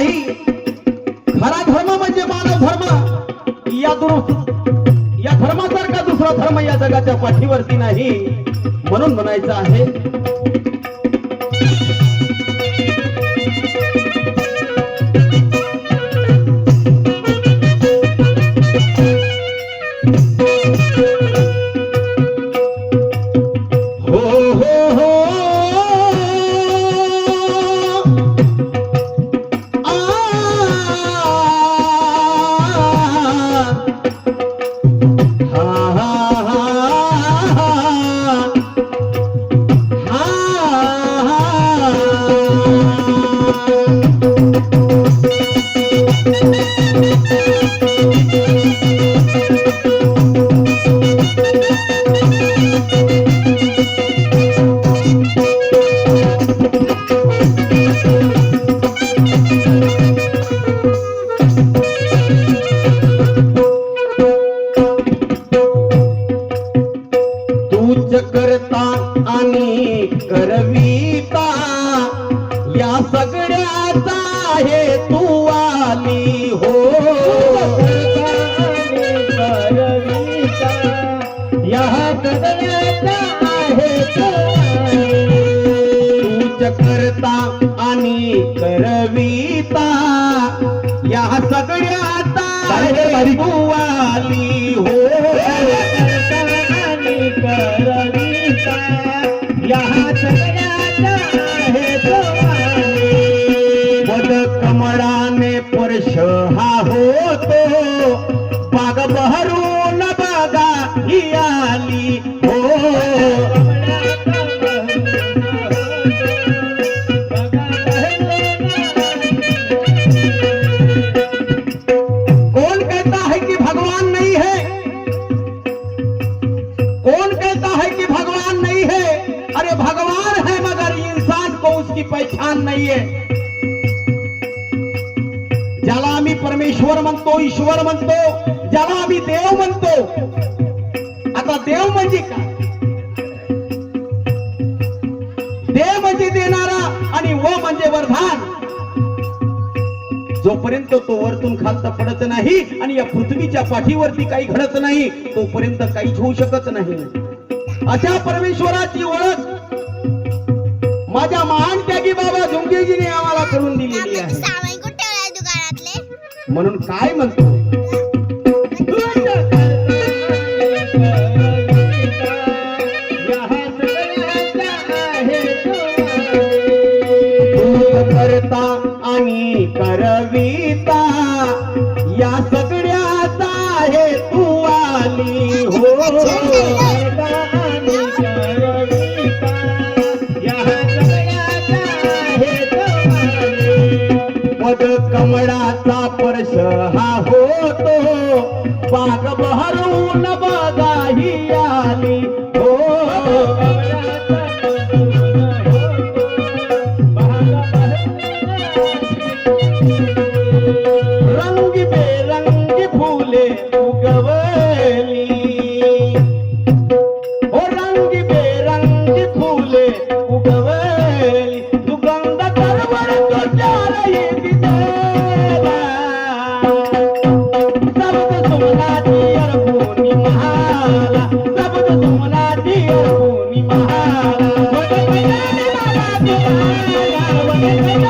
नाही. खरा धर्म म्हणजे मानव धर्म. या दुरुस्त या धर्मासारखा दुसरा धर्म या जगाच्या पाठीवरती नाही. म्हणून म्हणायचं आहे या सगळ्याचा आहे करता आणि करविता या सगळ्याचा आहे तू आली हो। नाहीये. ज्याला आम्ही परमेश्वर म्हणतो ईश्वर म्हणतो ज्याला आम्ही देव म्हणतो आता देव म्हणजे काय? देव म्हणजे देणारा आणि व म्हणजे वरधान जोपर्यंत तो वरतून खालता पडत नाही आणि या पृथ्वीच्या पाठीवरती काही घडत नाही तोपर्यंत काहीच होऊ शकत नाही. अशा परमेश्वराची ओळख माझ्या महा म्हणून काय म्हणतो? करता आणि करविता या सगळ्याचा आहे तू आली. हो कमळा बाग बहरून बघाही आली. हो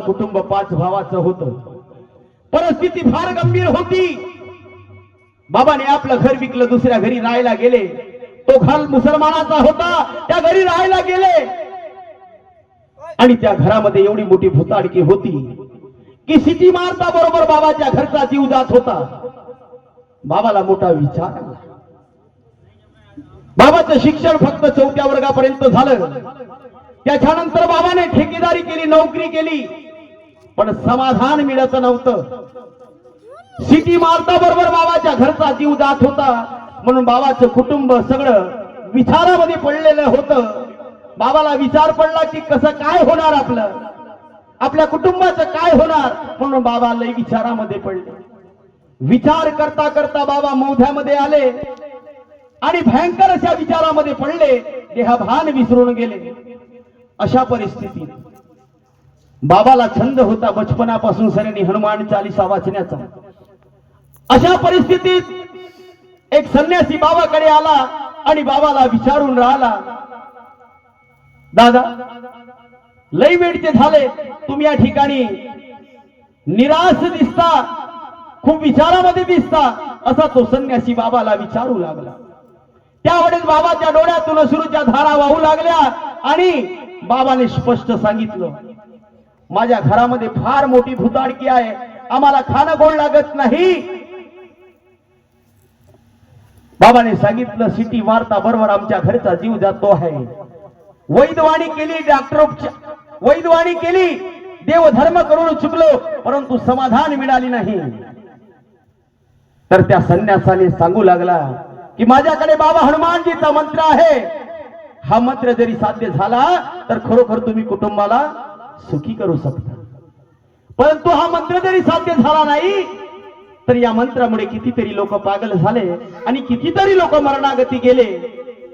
बेजानी कुटुंब पाच भावाचं होतं. परिस्थिती फार गंभीर होती. बाबाने आपलं घर विकलं दुसऱ्या घरी राहायला गेले. तो खाल मुसलमानाचा होता त्या घरी राहायला गेले. आणि त्या घरामध्ये एवढी मोठी भूताडकी होती की सिटी मारता बरोबर बाबाच्या घरचा जीव जात होता. बाबाला मोठा विचार बाबाचं शिक्षण फक्त चौथ्या वर्गापर्यंत झालं. त्याच्यानंतर बाबाने ठेकेदारी केली नोकरी केली. पण समाधान मिळत नव्हतं. सिटी मारता बरोबर बाबाच्या घरचा जीव जात होता. म्हणून बाबाचं कुटुंब सगळं विचारामध्ये पडलेलं होतं. बाबाला विचार पडला की कसं काय होणार आपलं? आपल्या कुटुंबाचं काय होणार? म्हणून बाबा लय विचारामध्ये पडले. विचार करता करता बाबा मौध्यामध्ये आले. आणि भयंकर अशा विचारामध्ये पडले. देहभान विसरून गेले. अशा परिस्थितीत बाबाला छंद होता बचपनापासून सरांनी हनुमान चालिसा वाचण्याचा. अशा परिस्थितीत एक संन्यासी बाबाकडे आला आणि बाबाला विचारून राहिला दादा लई वेळचे झाले. तुम्ही या ठिकाणी निराश दिसता खूप विचारामध्ये दिसता असा तो संन्यासी बाबाला विचारू लागला. त्यावेळेस बाबाच्या डोळ्यातून अश्रूच्या धारा वाहू लागल्या आणि बाबाने स्पष्ट सांगितलं माझ्या घरामध्ये फार मोठी भुताडकी आहे. आम्हाला खाणं गोड लागत नाही. बाबाने सांगितलं सिटी मारता बरोबर आमच्या घरचा जीव जातो आहे. वैद्यवाणी केली डॉक्टर उपचार केली. देव धर्म करून चुकलो परंतु समाधान मिळाली नाही. तर त्या संन्यासाने सांगू लागला की माझ्याकडे बाबा हनुमानजीचा मंत्र आहे. हा मंत्र जरी साध्य झाला तर खरोखर तुम्ही कुटुंबाला सुखी करू शकता. परंतु हा मंत्र जरी साध्य झाला नाही तर या मंत्रामुळे कितीतरी लोक पागल झाले आणि कितीतरी लोक मरणागती गेले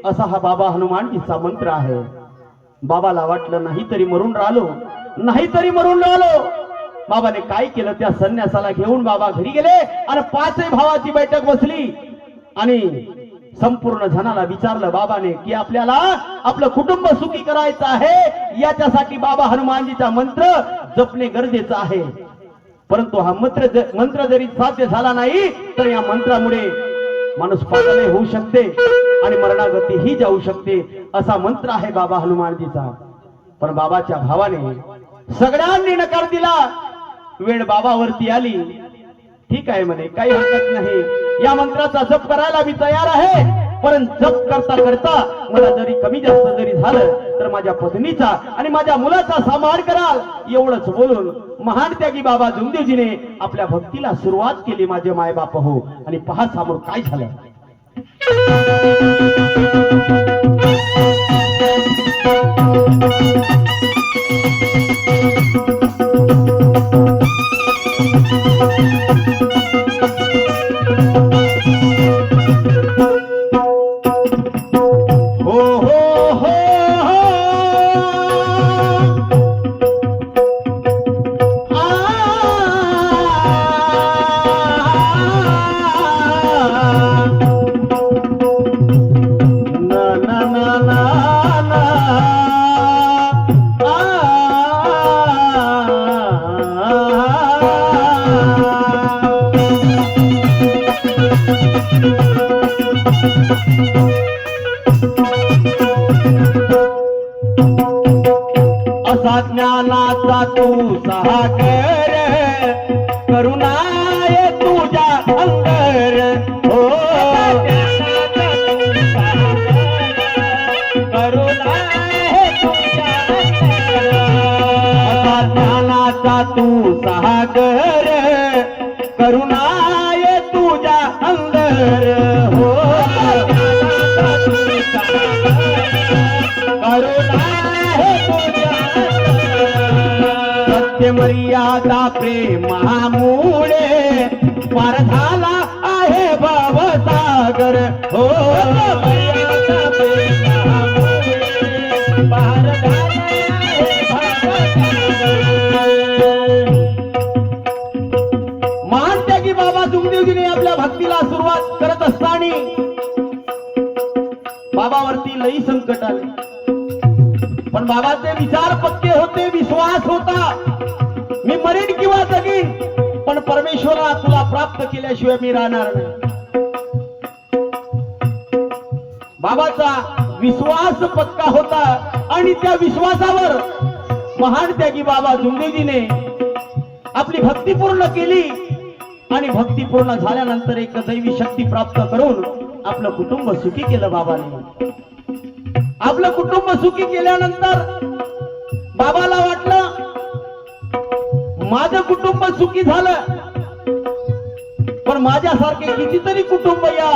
असा हा बाबा हनुमानजीचा मंत्र आहे. बाबाला वाटलं नाही तरी मरून राहिलो नाही तरी मरून राहिलो. बाबाने काय केलं? त्या संन्यासाला घेऊन बाबा घरी गेले आणि पाचही भावाची बैठक बसली आणि संपूर्ण जनाला विचारलं बाबाने की आपल्याला आपलं कुटुंब सुखी करायचं आहे याच्यासाठी बाबा हनुमानजीचा मंत्र जपणे गरजेचं आहे. परंतु हा मंत्र मंत्र जरी साध्य झाला नाही तर या मंत्रामुळे माणूस पागल होऊ शकते आणि मरणागती ही जाऊ शकते असा मंत्र आहे बाबा हनुमानजीचा. पण बाबाच्या भावाने सगळ्यांनी नकार दिला. वेळ बाबावरती आली. ठीक आहे म्हणे काही हरकत नाही. या मंत्राचा जप करायला मी तयार आहे. पण जप करता करता मला जरी कमी जास्त जरी झालं तर माझ्या पत्नीचा आणि माझ्या मुलाचा सांभाळ कराल. एवढंच बोलून महान त्यागी बाबा जुमदेवजीने आपल्या भक्तीला सुरुवात केली माझे मायबाप हो. आणि पहा समोर काय झालं. सत्य मर्यादा प्रेमामुळे पार झाला आहे भवसागर. हो. मानते की त्यागी बाबा सुखदेवजीने आपल्या भक्तीला सुरुवात करत असताना बाबावरती लई संकट बाबाचे विचार पक्के होते विश्वास होता. मी मरेन किंवा जगीन पण परमेश्वरा तुला प्राप्त केल्याशिवाय मी राहणार नाही. बाबाचा विश्वास पक्का होता आणि त्या विश्वासावर महान त्यागी बाबा जुंदेजीने आपली भक्ती पूर्ण केली आणि भक्ती पूर्ण झाल्यानंतर एक दैवी शक्ती प्राप्त करून आपलं कुटुंब सुखी केलं बाबाने. आपलं कुटुंब सुखी केल्यानंतर बाबाला वाटलं माझं कुटुंब सुखी झालं. पण माझ्यासारखे कितीतरी कुटुंब या